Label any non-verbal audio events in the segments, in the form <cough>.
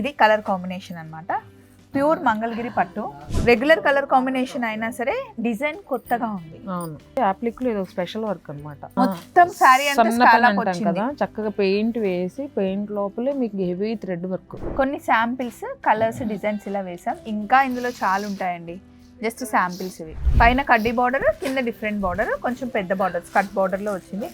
ఇది colour combination అన్నమాట. Pure Mangalagiri పట్టు. రెగ్యులర్ కలర్ కాంబినేషన్ అయినా సరే డిజైన్ కొత్తగా ఉంది. అవును. యాప్లిక్లో ఏదో స్పెషల్ వర్క్ అనమాట మొత్తం వచ్చింది. కదా చక్కగా పెయింట్ వేసి పెయింట్ లోపలే మీకు హెవీ థ్రెడ్ వర్క్. కొన్ని శాంపిల్స్ కలర్స్ డిజైన్స్ ఇలా వేసాం. ఇంకా ఇందులో చాలా ఉంటాయండి. జస్ట్ శాంపిల్స్ ఇవి. పైన కడ్డీ బార్డర్ కింద డిఫరెంట్ బార్డర్ కొంచెం పెద్ద బార్డర్ కట్ బార్డర్లో వచ్చింది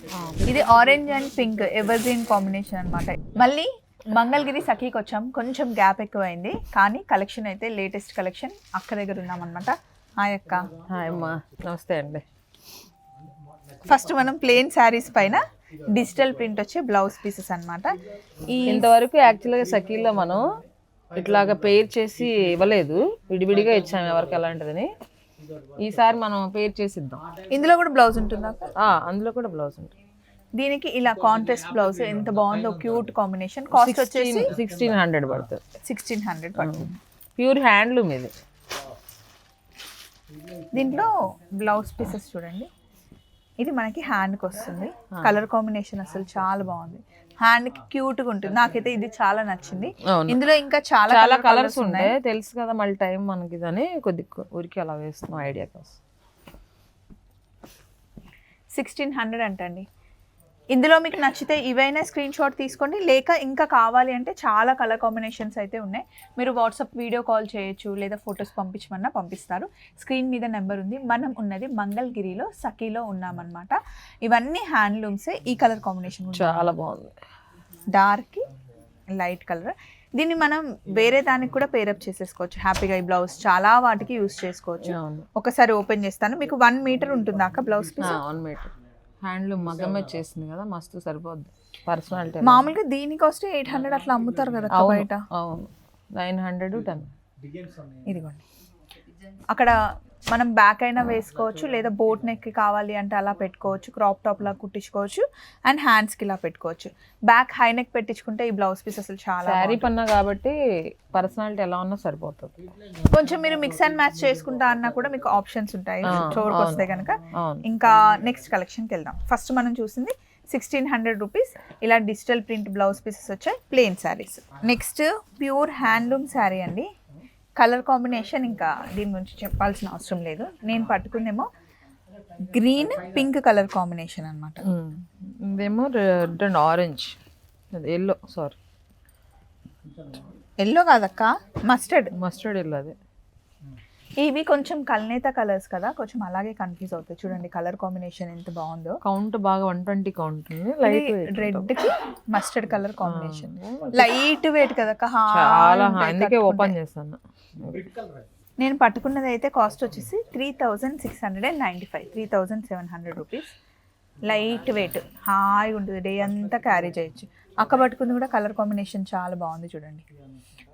ఇది orange and pink evergreen combination అన్నమాట. మళ్ళీ మంగళగిరి సఖీకి వచ్చాం. కొంచెం గ్యాప్ ఎక్కువైంది. కానీ కలెక్షన్ అయితే లేటెస్ట్ కలెక్షన్ అక్క దగ్గర ఉన్నామన్నమాట. హాయ్ అక్క. హాయ్ అమ్మా. నమస్తే అండి. ఫస్ట్ మనం ప్లెయిన్ శారీస్ పైన డిజిటల్ ప్రింట్ వచ్చే బ్లౌజ్ పీసెస్ అన్నమాట. ఈ ఇంతవరకు యాక్చువల్గా సఖీలో మనం ఇట్లాగా పేర్ చేసి ఇవ్వలేదు. విడివిడిగా ఇచ్చాము ఎవరికి ఎలాంటిదని ఈసారి మనం పేర్ చేసి ఇద్దాం ఇందులో కూడా బ్లౌజ్ ఉంటుందా అందులో కూడా బ్లౌజ్ ఉంటుంది. దీనికి ఇలా కాంట్రాస్ట్ బ్లౌజ్ ఎంత బాగుందో క్యూట్ కాంబినేషన్ కాస్ట్ వచ్చేసి సిక్స్టీన్ హండ్రెడ్ పడుతుంది. సిక్స్టీన్ హండ్రెడ్ పడుతుంది. ప్యూర్ హ్యాండ్లూమ్ ఇది. దీంట్లో బ్లౌజ్ పీసెస్ చూడండి. ఇది మనకి హ్యాండ్కి వస్తుంది. కలర్ కాంబినేషన్ అసలు చాలా బాగుంది. హ్యాండ్కి క్యూట్గా ఉంటుంది. నాకైతే ఇది చాలా నచ్చింది. ఇందులో ఇంకా చాలా చాలా కలర్స్ ఉంటాయి. తెలుసు కదా మళ్ళీ టైం మనకి ఇదని కొద్ది ఊరికి అలా వేస్తున్నాం ఐడియా కోసం. సిక్స్టీన్ హండ్రెడ్ అంటండి. ఇందులో మీకు నచ్చితే ఇవైనా స్క్రీన్ షాట్ తీసుకోండి. లేక ఇంకా కావాలి అంటే చాలా కలర్ కాంబినేషన్స్ అయితే ఉన్నాయి. మీరు వాట్సాప్ వీడియో కాల్ చేయొచ్చు లేదా ఫొటోస్ పంపించమన్నా పంపిస్తారు. స్క్రీన్ మీద నెంబర్ ఉంది. మనం ఉన్నది మంగళగిరిలో సఖీలో ఉన్నామన్నమాట. ఇవన్నీ హ్యాండ్లూమ్సే ఈ కలర్ కాంబినేషన్ చాలా బాగుంది. డార్క్ లైట్ కలర్ దీన్ని మనం వేరే దానికి కూడా పేరప్ చేసేసుకోవచ్చు. హ్యాపీగా ఈ బ్లౌజ్ చాలా వాటికి యూస్ చేసుకోవచ్చు. ఒకసారి ఓపెన్ చేస్తాను. మీకు వన్ మీటర్ ఉంటుంది అక్క బ్లౌజ్ వన్ మీటర్ హ్యాండ్లూమ్ మగ్గమే చేసింది కదా మస్తు సరిపోద్ది. పర్సనాలిటీ మామూలుగా దీని కాస్ట్ ఎయిట్ హండ్రెడ్ అట్లా అమ్ముతారు కదా బయట. అవును. నైన్ హండ్రెడ్ టెన్ ఇదిగోండి. అక్కడ మనం బ్యాక్ అయినా వేసుకోవచ్చు లేదా బోట్ నెక్ కావాలి అంటే అలా పెట్టుకోవచ్చు క్రాప్ టాప్ లా కుట్టించుకోవచ్చు అండ్ హ్యాండ్స్కి ఇలా పెట్టుకోవచ్చు. బ్యాక్ హై నెక్ పెట్టించుకుంటే ఈ బ్లౌజ్ పీస్ అసలు చాలా శారీ పన్నా కాబట్టి పర్సనాలిటీ ఎలా ఉన్నా సరిపోతుంది. కొంచెం మీరు మిక్స్ అండ్ మ్యాచ్ చేసుకుంటా అన్నా కూడా మీకు ఆప్షన్స్ ఉంటాయి. స్టోర్కి అవును. వస్తే కనుక ఇంకా నెక్స్ట్ కలెక్షన్కి వెళ్దాం. ఫస్ట్ మనం చూసింది సిక్స్టీన్ హండ్రెడ్ రూపీస్ ఇలా డిజిటల్ ప్రింట్ బ్లౌజ్ పీసెస్ వచ్చాయి plain saris next pure handloom sari అండి. కలర్ కాంబినేషన్ ఇంకా దీని గురించి చెప్పాల్సిన అవసరం లేదు. నేను పట్టుకుందేమో గ్రీన్ పింక్ కలర్ కాంబినేషన్ అనమాట. ఇదేమో red and orange. Yellow sorry yellow కాదక్క? మస్టర్డ్ మస్టర్డ్ ఎల్లో అదే. ఇవి కొంచెం కల్నేత కలర్స్ కదా కొంచెం అలాగే కన్ఫ్యూజ్ అవుతాయి. చూడండి కలర్ కాంబినేషన్ ఎంత బాగుందో. కౌంట్ బాగా వన్ ట్వంటీ కౌంట్ ఉంది. Light రెడ్కి mustard colour combination light weight కదా అక్క, చాలా అందుకే. ఓపెన్ చేస్తాను నేను పట్టుకున్నది అయితే కాస్ట్ వచ్చేసి three thousand six hundred and ninety five three thousand seven hundred rupees light weight హాయిగా ఉంటుంది. డే అంతా క్యారీ చేయొచ్చు. అక్క పట్టుకుంది కూడా కలర్ కాంబినేషన్ చాలా బాగుంది చూడండి.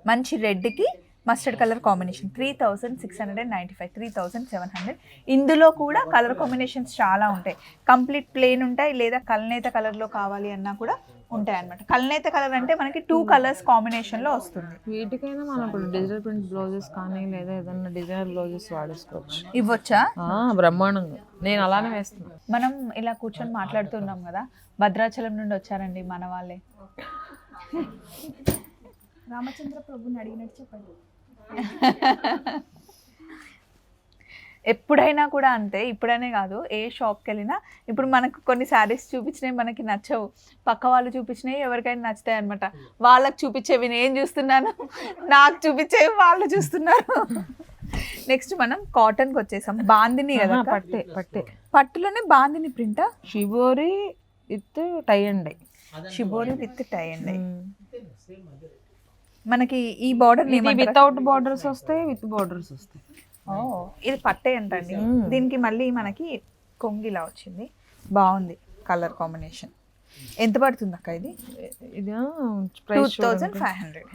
మంచి రెడ్కి mustard colour combination three thousand six hundred and ninety five three thousand seven hundred ఇందులో కూడా కలర్ కాంబినేషన్స్ చాలా ఉంటాయి. కంప్లీట్ ప్లెయిన్ ఉంటాయి లేదా కల్నేత కలర్లో కావాలి అన్నా కూడా ఉంటాయి అనమాట కల్నేత కలర్ అంటే మనకి టూ కలర్స్ కాంబినేషన్లో వస్తుంది. వీటికైనా మనం ఇప్పుడు డిజిటల్ ప్రింట్ బ్లౌజెస్ కానీ లేదా ఏదైనా డిజైనర్ బ్లౌజెస్ వాడేసుకోవచ్చు. ఇవ్వచ్చా? బ్రహ్మాండంగా. నేను అలానే వేస్తున్నాను మనం ఇలా కూర్చొని మాట్లాడుతున్నాం కదా భద్రాచలం నుండి వచ్చారండి మన వాళ్ళే. రామచంద్ర ప్రభుని అడిగినట్టు చెప్పండి. ఎప్పుడైనా కూడా అంతే ఇప్పుడనే కాదు ఏ షాప్కి వెళ్ళినా ఇప్పుడు మనకు కొన్ని శారీస్ చూపించినవి మనకి నచ్చవు. పక్క వాళ్ళు చూపించినవి ఎవరికైనా నచ్చుతాయి అనమాట వాళ్ళకి చూపించేవి నేను చూస్తున్నాను నాకు చూపించేవి వాళ్ళు చూస్తున్నారు. నెక్స్ట్ మనం కాటన్కి వచ్చేసాం. బాందిని కదా? పట్టే పట్టే. పట్టులోనే bandhani ప్రింటా? Shibori with tie and dye. Shibori with tie అండి మనకి ఈ బార్డర్ వితౌట్ బార్డర్స్ వస్తాయి విత్ బార్డర్స్ వస్తాయి ఇది పట్టే అంటండి. దీనికి మళ్ళీ మనకి కొంగిలా వచ్చింది. బాగుంది కలర్ కాంబినేషన్ ఎంత పడుతుంది అక్క ఇది? ఇది two thousand five hundred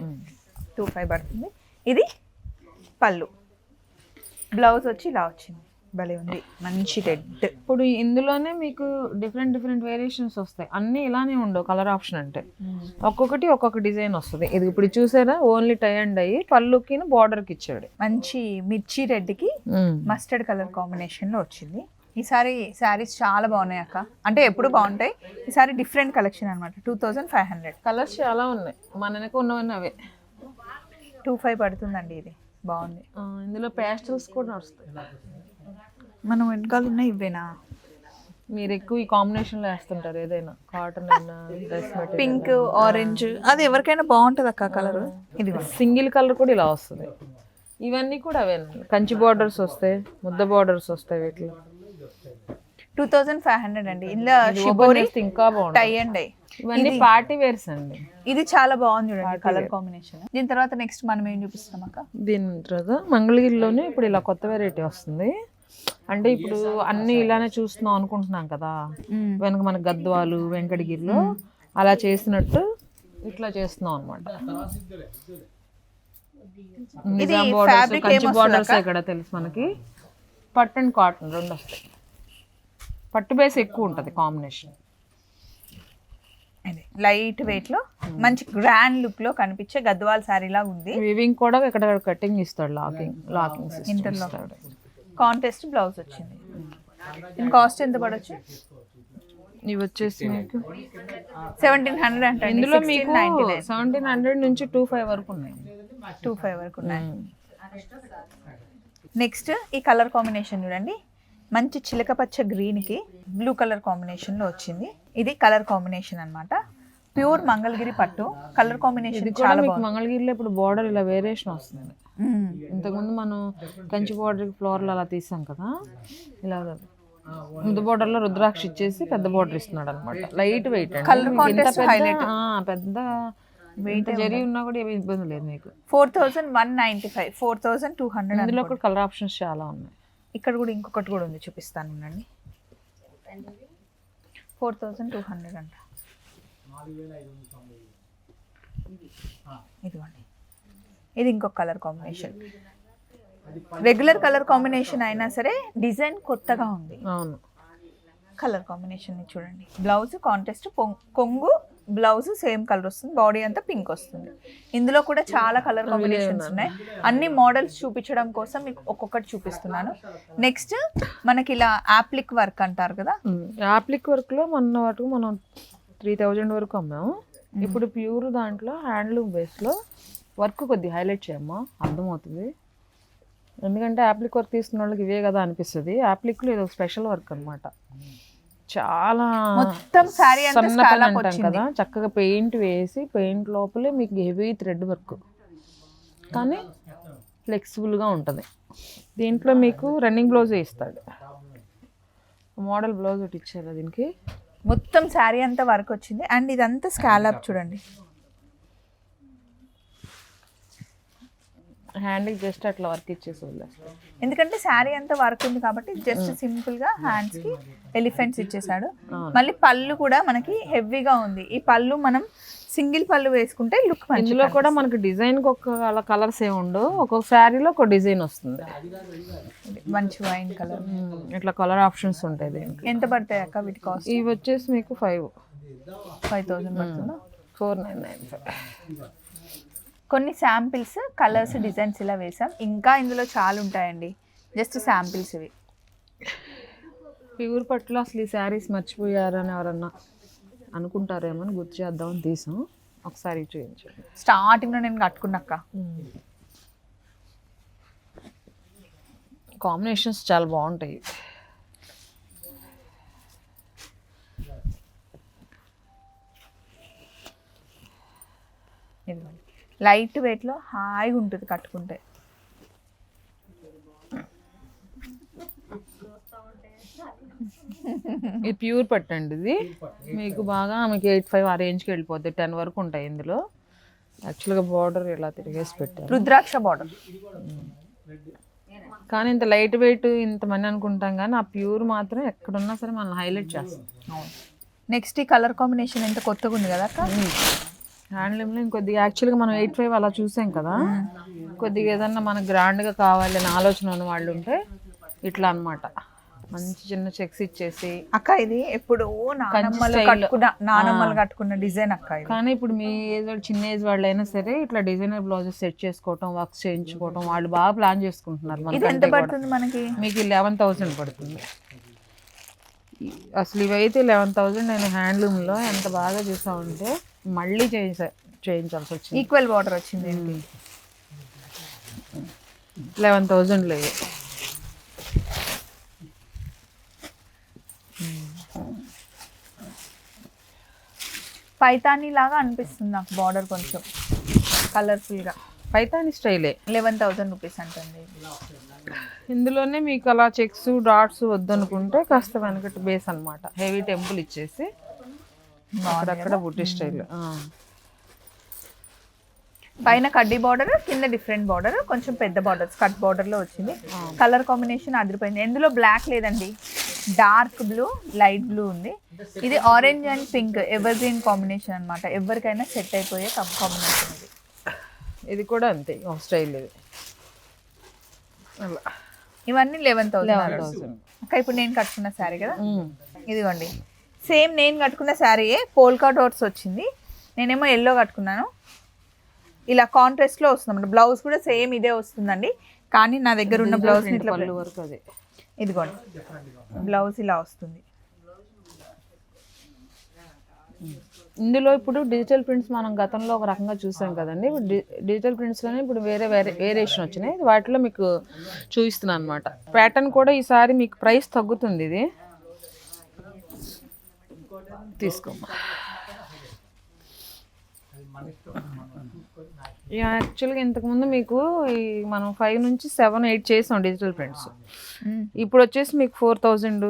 two five పడుతుంది. ఇది పళ్ళు. బ్లౌజ్ వచ్చి ఇలా వచ్చింది. భలే ఉంది. మంచి రెడ్. ఇప్పుడు ఇందులోనే మీకు డిఫరెంట్ డిఫరెంట్ వేరియేషన్స్ వస్తాయి. అన్నీ ఇలానే ఉండవు కలర్ ఆప్షన్ అంటే. ఒక్కొక్కటి ఒక్కొక్క డిజైన్ వస్తుంది. ఇది ఇప్పుడు చూసారా? ఓన్లీ టై అండ్ అయ్యి పళ్ళుకి బార్డర్కి ఇచ్చాడు. మంచి మిర్చి రెడ్కి మస్టర్డ్ కలర్ కాంబినేషన్లో వచ్చింది. ఈసారి శారీస్ చాలా బాగున్నాయి అక్క. అంటే ఎప్పుడు బాగుంటాయి? ఈసారి డిఫరెంట్ కలెక్షన్ అనమాట two thousand five hundred colours చాలా ఉన్నాయి. మన వెనక ఉన్నవన్నీ అవే. టూ ఫైవ్ పడుతుందండి ఇది. బాగుంది. ఇందులో పేస్టల్స్ కూడా నడుస్తాయి. మనం వెనకాల ఉన్న ఇవేనా మీరు ఎక్కువ ఈ కాంబినేషన్లో వేస్తుంటారు ఏదైనా కాటన్ అయినా డ్రెస్ మెటీరియల్ పింక్ ఆరెంజ్ అది ఎవరికైనా బాగుంటుంది అక్క కలర్. ఇది సింగిల్ కలర్ కూడా ఇలా వస్తుంది. ఇవన్నీ కూడా అవేనండి కంచి బార్డర్స్ వస్తాయి ముద్ద బార్డర్స్ వస్తాయి వీటిలో. టూ థౌజండ్ ఫైవ్ హండ్రెడ్ అండి. ఇలా షిబోరి ఇంకా టై అండ్ డై. ఇవన్నీ పార్టీ వేర్స్ అండి. ఇది చాలా బాగుంది చూడండి కలర్ కాంబినేషన్. దీని తర్వాత నెక్స్ట్ మనం ఏం చూపిస్తాం అక్క? దీని తర్వాత మంగళగిరిలోనే ఇప్పుడు ఇలా కొత్త వెరైటీ వస్తుంది. అంటే ఇప్పుడు అన్ని ఇలానే చూస్తున్నాం అనుకుంటున్నాం కదా. వెనక మన గద్వాలు వెంకటగిరిలో అలా చేసినట్టు ఇట్లా చేస్తున్నాం అనమాట నిజాం బోర్డర్స్ fabric కంచి ఏమొస్తుంది బోర్డర్స్ ఇక్కడ తెలుసు మనకి. పట్టు అండ్ కాటన్ రెండు వస్తాయి. పట్టు బేస్ ఎక్కువ ఉంటుంది కాంబినేషన్ లైట్ వెయిట్లో మంచి గ్రాండ్ లుక్లో కనిపించే గద్వాల్ శారీ లాగా ఉంది. వివింగ్ కూడా ఇక్కడ కటింగ్ ఇస్తాడు లాకింగ్ లాకింగ్ ఇస్తాడు. కాంటెస్ట్ బ్లౌజ్ వచ్చింది. దీని కాస్ట్ ఎంత పడవచ్చు ఇవి వచ్చేసి మీకు సెవెంటీన్ హండ్రెడ్ అంటే ఇందులో మీకు సెవెంటీన్ హండ్రెడ్ నుంచి టూ ఫైవ్ వరకు ఉన్నాయి. టూ ఫైవ్ వరకు ఉన్నాయి. నెక్స్ట్ ఈ కలర్ కాంబినేషన్ చూడండి. మంచి చిలక పచ్చ గ్రీన్కి బ్లూ కలర్ కాంబినేషన్లో వచ్చింది. ఇది కలర్ కాంబినేషన్ అన్నమాట. ప్యూర్ మంగళగిరి పట్టు. కలర్ కాంబినేషన్ చాలా మీకు మంగళగిరిలో ఇప్పుడు బార్డర్ ఇలా వేరియేషన్ వస్తుంది. ఇంతకుముందు మనం కంచి బార్డర్ ఫ్లోర్లు అలా తీసాం కదా? ఇలా ముందు border లో రుద్రాక్ష ఇచ్చేసి పెద్ద బార్డర్ ఇస్తున్నాడు అనమాట లైట్ వెయిట్. పెద్ద వెయిట్ జరి ఉన్నా కూడా ఏమి ఇబ్బంది లేదు మీకు. Four thousand one ninety five four thousand two hundred ఇందులో కూడా కలర్ ఆప్షన్స్ చాలా ఉన్నాయి. ఇక్కడ కూడా ఇంకొకటి కూడా ఉంది చూపిస్తాను ఉండండి ఫోర్ థౌజండ్ టూ హండ్రెడ్ అంట. ఇదిగోండి. ఇది ఇంకొక colour combination regular colour combination అయినా సరే డిజైన్ కొత్తగా ఉంది. అవును. కలర్ కాంబినేషన్ చూడండి. బ్లౌజ్ కాంటెస్ట్ కొంగు బ్లౌజ్ సేమ్ కలర్ వస్తుంది. బాడీ అంతా పింక్ వస్తుంది. ఇందులో కూడా చాలా కలర్ కాంబినేషన్స్ ఉన్నాయి. అన్ని మోడల్స్ చూపించడం కోసం మీకు ఒక్కొక్కటి చూపిస్తున్నాను. నెక్స్ట్ మనకి ఇలా యాప్లిక్ వర్క్ అంటారు కదా? యాప్లిక్ వర్క్లో మొన్న వాటికి మనం త్రీ థౌజండ్ వరకు అమ్మాము. ఇప్పుడు ప్యూర్ దాంట్లో హ్యాండ్లూమ్ బేస్లో వర్క్ కొద్దిగా హైలైట్ చేయమ్మా అర్థమవుతుంది. ఎందుకంటే యాప్లిక్ వర్క్ తీసుకున్న వాళ్ళకి ఇవే కదా అనిపిస్తుంది. యాప్లిక్లో ఇది ఒక స్పెషల్ వర్క్ అన్నమాట. చాలా మొత్తం scallop అంటాం. కదా చక్కగా పెయింట్ వేసి పెయింట్ లోపలే మీకు హెవీ థ్రెడ్ వర్క్ కానీ ఫ్లెక్సిబుల్గా ఉంటుంది. దీంట్లో మీకు రన్నింగ్ బ్లౌజే ఇస్తాడు. మోడల్ బ్లౌజ్ ఒకటి ఇచ్చారు దీనికి? మొత్తం శారీ అంతా వర్క్ వచ్చింది. అండ్ ఇదంతా స్కాలప్ చూడండి. హ్యాండ్కి జస్ట్ అట్లా వర్క్ ఇచ్చేసి వదిలేస్తాం ఎందుకంటే శారీ అంతా వర్క్ ఉంది కాబట్టి జస్ట్ సింపుల్గా హ్యాండ్స్కి ఎలిఫెంట్స్ ఇచ్చేసాడు మళ్ళీ పళ్ళు కూడా మనకి హెవీగా ఉంది. ఈ పళ్ళు మనం సింగిల్ పళ్ళు వేసుకుంటే లుక్ ఇందులో కూడా మనకి డిజైన్కి ఒక కలర్స్ ఏ ఉండవు. ఒక్కొక్క శారీలో ఒక డిజైన్ వస్తుంది. మంచి వైన్ కలర్ ఇట్లా కలర్ ఆప్షన్స్ ఉంటాయి ఎంత పడతాయి అక్క వీటి కాస్ట్ ఇవి వచ్చేసి మీకు ఫైవ్ ఫైవ్ థౌసండ్ పడుతుందా? ఫోర్ నైన్ నైన్ ఫైవ్ కొన్ని శాంపిల్స్ కలర్స్ డిజైన్స్ ఇలా వేసాం ఇంకా ఇందులో చాలా ఉంటాయండి. జస్ట్ శాంపిల్స్ ఇవి. ప్యూర్ పట్టులో అసలు ఈ శారీస్ మర్చిపోయారని ఎవరన్నా అనుకుంటారేమో అని గుర్తు చేద్దామని తీసాం. ఒకసారి చూపించండి. స్టార్టింగ్లో నేను కట్టుకున్నాక కాంబినేషన్స్ చాలా బాగుంటాయి. ఇదిగోండి. లైట్ వెయిట్లో హాయిగా ఉంటుంది కట్టుకుంటే. <laughs> ఇది ప్యూర్ పట్టండి ఇది. మీకు బాగా మీకు ఎయిట్ ఫైవ్ ఆ రేంజ్కి వెళ్ళిపోద్ది టెన్ వరకు ఉంటాయి ఇందులో. యాక్చువల్గా బార్డర్ ఇలా తిరిగేసి పెట్టారు. రుద్రాక్ష బార్డర్. కానీ ఇంత లైట్ వెయిట్ ఇంతమంది అనుకుంటాం కానీ ఆ ప్యూర్ మాత్రం ఎక్కడున్నా సరే మనం హైలైట్ చేస్తాం నెక్స్ట్ ఈ కలర్ కాంబినేషన్ ఎంత కొత్తగా ఉంది కదా అక్క? హ్యాండ్లూమ్లో ఇంకొద్దిగా యాక్చువల్గా మనం ఎయిట్ ఫైవ్ అలా చూసాం కదా కొద్దిగా ఏదన్నా మనకు గ్రాండ్గా కావాలి అని ఆలోచన ఉన్న వాళ్ళు ఉంటే ఇట్లా అన్నమాట. మంచి చిన్న చెక్స్ ఇచ్చేసి. అక్క ఇది ఎప్పుడు నానమ్మలు. కట్టుకున్న నానమ్మలు కట్టుకున్న డిజైన్ అక్క కానీ ఇప్పుడు మీ ఏజ్ వాళ్ళు చిన్న ఏజ్ వాళ్ళు అయినా సరే ఇట్లా డిజైనర్ బ్లౌజెస్ సెట్ చేసుకోవటం వర్క్స్ చేయించుకోవటం వాళ్ళు బాగా ప్లాన్ చేసుకుంటున్నారు ఇది ఎంత. పడుతుంది మనకి? మీకు లెవెన్ థౌసండ్ పడుతుంది. అసలు ఇవైతే లెవెన్ థౌసండ్ నేను హ్యాండ్లూమ్లో ఎంత బాగా చూసామంటే మళ్ళీ చేయించ చేయించాల్సి వచ్చింది ఈక్వల్ బార్డర్ వచ్చింది దీనికి. లెవెన్ థౌజండ్లో ఇవి పైతానీ లాగా అనిపిస్తుంది నాకు బార్డర్ కొంచెం. కలర్ఫుల్గా పైతాని స్టైలే. లెవెన్ థౌసండ్ రూపీస్ అంటుంది. ఇందులోనే మీకు అలా చెక్స్ డాట్స్ వద్దనుకుంటే కాస్త వెనకటి బేస్ అన్నమాట. హెవీ టెంపుల్ ఇచ్చేసి అక్కడక్కడ బుట్టి స్టైల్ పైన కడ్డీ బార్డర్ కింద డిఫరెంట్ బార్డర్ కొంచెం పెద్ద బార్డర్ కట్ బార్డర్లో వచ్చింది. కలర్ కాంబినేషన్ అదిరిపోయింది. ఎందులో బ్లాక్ లేదండి డార్క్ బ్లూ లైట్ బ్లూ ఉంది. ఇది orange and pink evergreen combination అన్నమాట. ఎవరికైనా సెట్ అయిపోయే కాంబినేషన్ ఇది. ఇది కూడా అంతే స్టైల్ ఇది. ఇవన్నీ లెవెన్ థౌసండ్ ఇప్పుడు నేను కట్టుకున్న శారీ కదా? ఇదిగోండి. సేమ్ నేను కట్టుకున్న శారీయే పోల్కా డాట్స్ వచ్చింది. నేనేమో ఎల్లో కట్టుకున్నాను. ఇలా కాంట్రాస్ట్లో వస్తుంది బ్లౌజ్ కూడా సేమ్ ఇదే వస్తుందండి. కానీ నా దగ్గర ఉన్న బ్లౌజ్ వరకు అదే. ఇదిగోండి. బ్లౌజ్ ఇలా వస్తుంది. ఇందులో ఇప్పుడు డిజిటల్ ప్రింట్స్ మనం గతంలో ఒక రకంగా చూసాం కదండి. డిజిటల్ ప్రింట్స్లోనే ఇప్పుడు వేరే వేరే వేరియేషన్ వచ్చినాయి. వాటిలో మీకు చూపిస్తున్నాను అనమాట ప్యాటర్న్ కూడా ఈసారి మీకు ప్రైస్ తగ్గుతుంది ఇది. తీసుకోమ్మా. యాక్చువల్గా ఇంతకుముందు మీకు ఈ మనం ఫైవ్ నుంచి సెవెన్ ఎయిట్ చేసాం డిజిటల్ ప్రింట్స్. ఇప్పుడు వచ్చేసి మీకు ఫోర్ థౌజండ్.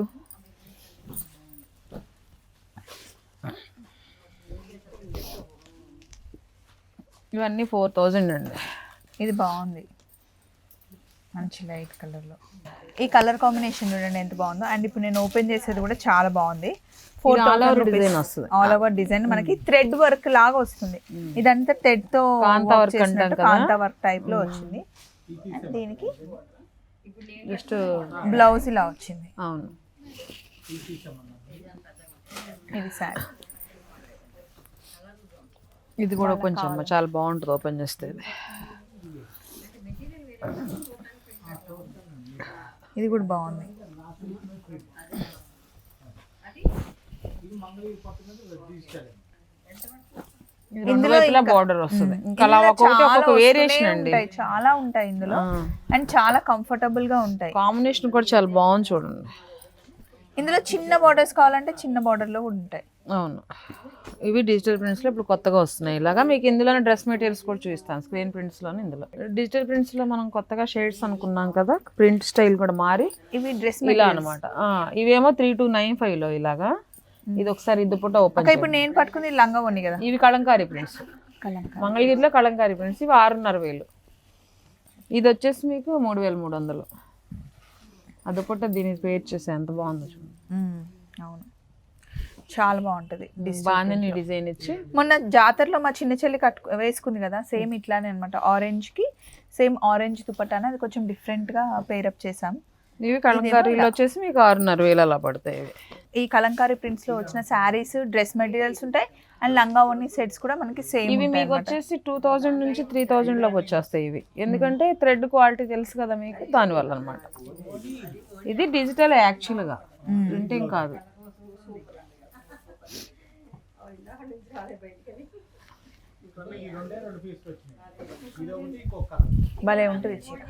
ఇవన్నీ ఫోర్ థౌజండ్ అండి. ఇది బాగుంది. మంచి లైట్ కలర్లో. ఈ కలర్ కాంబినేషన్ చూడండి ఎంత బాగుందో. అండ్ ఇప్పుడు నేను ఓపెన్ చేసేది కూడా చాలా బాగుంది. All over design వస్తుంది. ఆల్ ఓవర్ డిజైన్ మనకి థ్రెడ్ వర్క్ లాగా వస్తుంది. ఇదంతా థ్రెడ్తో కాంతా work అంటాం. కాంతా వర్క్ టైప్లో వచ్చింది. అండ్ దీనికి జస్ట్ బ్లౌజ్ ఇలా వచ్చింది. అవును. ఇది సారీ ఇది కూడా కొంచెం చాలా బాగుంటుంది ఓపెన్ చేస్తే. ఇది. కూడా బాగుంది. బార్డర్ వస్తుంది. ఇందులో వేరియేషన్ అండి. ఉంటాయి చాలా ఉంటాయి ఇందులో. అండ్ చాలా కంఫర్టబుల్గా ఉంటాయి. కాంబినేషన్ కూడా చాలా బాగుంది చూడండి. ఇందులో చిన్న బార్డర్స్ కావాలంటే చిన్న border లో ఉంటాయి. అవును. ఇవి డిజిటల్ ప్రింట్స్లో ఇప్పుడు కొత్తగా వస్తున్నాయి. ఇలాగా మీకు ఇందులోనే డ్రెస్ మెటీరియల్స్ కూడా చూపిస్తాను. స్క్రీన్ ప్రింట్స్లోనే ఇందులో. డిజిటల్ ప్రింట్స్లో మనం కొత్తగా షేడ్స్ అనుకున్నాం కదా ప్రింట్ స్టైల్ కూడా మారి ఇవి డ్రెస్ ఇలా అనమాట ఇవేమో త్రీ టూ నైన్ ఫైవ్లో ఇలాగా ఇది ఒకసారి ఇద్దుపుట ఓపెన్ ఇప్పుడు నేను పట్టుకుంది లంగా ఉంది కదా. ఇవి కలంకారీ ప్రింట్స్ మంగళగిరిలో కలంకారీ ప్రింట్స్ ఇవి ఆరున్నర వేలు. ఇది వచ్చేసి మీకు మూడు వేల మూడు వందలు. అదుపుట దీనికి పేర్ చేసి ఎంత బాగుందో చూడండి అవును. చాలా బాగుంటది బాగానే డిజైన్ ఇచ్చి. మొన్న జాతరలో మా చిన్న చెల్లి కట్టు వేసుకుంది కదా సేమ్ ఇట్లానే అనమాట ఆరెంజ్కి సేమ్ ఆరెంజ్ దుపట్టాన అది కొంచెం డిఫరెంట్గా పేరప్ చేసాం ఇవి కలంకారీలో వచ్చేసి మీకు ఆరున్నర వేలు అలా పడతాయి ఇవి. ఈ కలంకారీ ప్రింట్స్లో వచ్చిన శారీస్ డ్రెస్ మెటీరియల్స్ ఉంటాయి. అండ్ లంగా ఓని సెట్స్ కూడా మనకి సేమ్ ఇవి మీకు వచ్చేసి టూ థౌజండ్ నుంచి త్రీ థౌజండ్లోకి వచ్చేస్తాయి ఇవి. ఎందుకంటే థ్రెడ్ క్వాలిటీ తెలుసు కదా మీకు దానివల్ల అనమాట ఇది డిజిటల్ యాక్చువల్గా ప్రింటింగ్ కాదు. భలే ఉంటుంది చీర.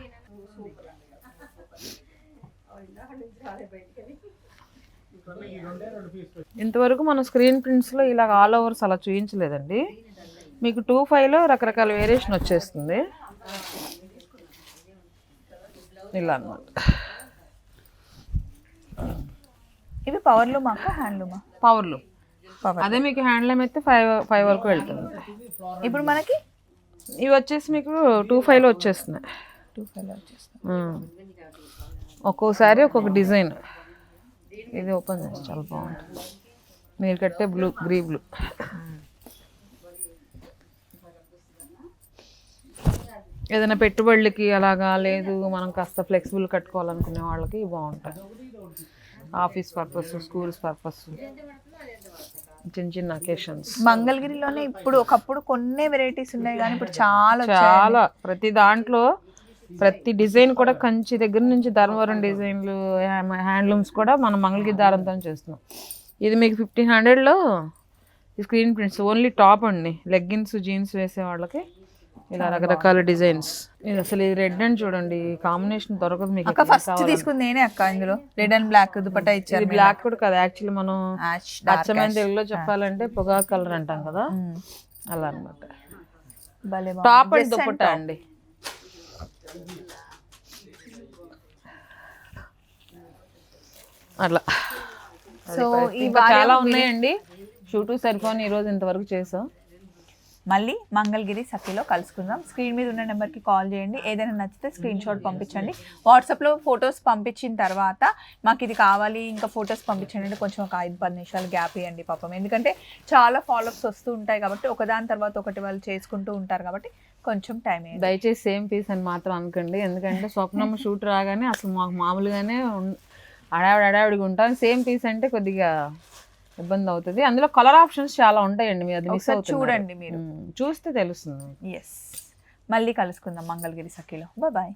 ఇంతవరకు మన స్క్రీన్ ప్రింట్స్లో ఇలా ఆల్ ఓవర్స్ అలా చూపించలేదండి మీకు టూ ఫైవ్లో రకరకాల వేరియేషన్ వచ్చేస్తుంది. ఇలా అన్నమాట. ఇవి పవర్ లూమ్ అక్క? హ్యాండ్ లూమా? పవర్లు పవర్ అదే మీకు హ్యాండ్లూమ్ అయితే ఫైవ్ ఫైవ్ వరకు వెళ్తుంది. ఇప్పుడు మనకి? ఇవి వచ్చేసి మీకు టూ ఫైవ్లో వచ్చేస్తున్నాయి. టూ ఫైవ్ వచ్చేస్తుంది ఉమ్. ఒక్కోసారి ఒక్కొక్క డిజైన్. ఇది ఓపెన్ చేసి చాలా బాగుంటుంది. మీరు కట్టే బ్లూ గ్రీ బ్లూ. ఏదైనా పెట్టుబడులకి అలాగా లేదు మనం కాస్త ఫ్లెక్సిబుల్ కట్టుకోవాలనుకునే వాళ్ళకి ఇవి బాగుంటాయి ఆఫీస్ పర్పస్ స్కూల్స్ పర్పస్ చిన్న చిన్న అకేషన్స్ మంగళగిరిలోనే ఇప్పుడు ఒకప్పుడు కొన్ని వెరైటీస్ ఉన్నాయి కానీ ఇప్పుడు చాలా. చాలా. ప్రతి దాంట్లో ప్రతి డిజైన్ కూడా కంచి దగ్గర నుంచి ధర్మవరం డిజైన్లు హ్యాండ్లూమ్స్ కూడా మనం మంగళగిరి దారంతో చేస్తున్నాం. ఇది మీకు ఫిఫ్టీన్ హండ్రెడ్లో స్క్రీన్ ప్రింట్స్ ఓన్లీ టాప్ అండి. లెగ్గిన్స్ జీన్స్ వేసే వాళ్ళకి ఇలా రకరకాల డిజైన్స్. ఇది అసలు ఇది రెడ్ అండ్ చూడండి కాంబినేషన్ దొరకదు మీకు అక్క ఫస్ట్ తీసుకుంది నేనే అక్క ఇందులో. రెడ్ అండ్ బ్లాక్ దుపట్టా ఇచ్చారు బ్లాక్ కూడా కదా యాక్చువల్లీ మనం dark అచ్చమైన. తెలుగులో చెప్పాలంటే పొగాకు కలర్ అంటాం కదా. మ్మ్. అలా అన్నమాట. భలే టాప్. అండ్ దుపట్టా అండి. అట్లా. సో చాలా ఉన్నాయండి. షూటు సరిపోని ఈరోజు ఇంతవరకు చేసాం. మళ్ళీ మంగళగిరి సఖీలో కలుసుకుందాం. స్క్రీన్ మీద ఉన్న నెంబర్కి కాల్ చేయండి. ఏదైనా నచ్చితే స్క్రీన్ షాట్ పంపించండి. వాట్సాప్లో ఫొటోస్ పంపించిన తర్వాత మాకు ఇది కావాలి ఇంకా ఫొటోస్ పంపించండి అంటే కొంచెం ఒక ఐదు పది నిమిషాలు గ్యాప్ ఇవ్వండి పాపం. ఎందుకంటే చాలా ఫాలోఅప్స్ వస్తూ ఉంటాయి కాబట్టి ఒకదాని తర్వాత ఒకటి వాళ్ళు చేసుకుంటూ ఉంటారు కాబట్టి కొంచెం టైం దయచేసి సేమ్ పీస్ అని మాత్రం అనకండి. ఎందుకంటే స్వప్నమ్మ <laughs> షూట్ రాగానే అసలు మాకు మామూలుగానే అడావిడి అడావిడిగా ఉంటాం. సేమ్ పీస్ అంటే కొద్దిగా ఇబ్బంది అవుతుంది. అందులో కలర్ ఆప్షన్స్ చాలా ఉంటాయండి. మీరు అది మిస్ చూడండి మీరు. చూస్తే తెలుస్తుంది. ఎస్ మళ్ళీ కలుసుకుందాం మంగళగిరి సఖీలో. బాయ్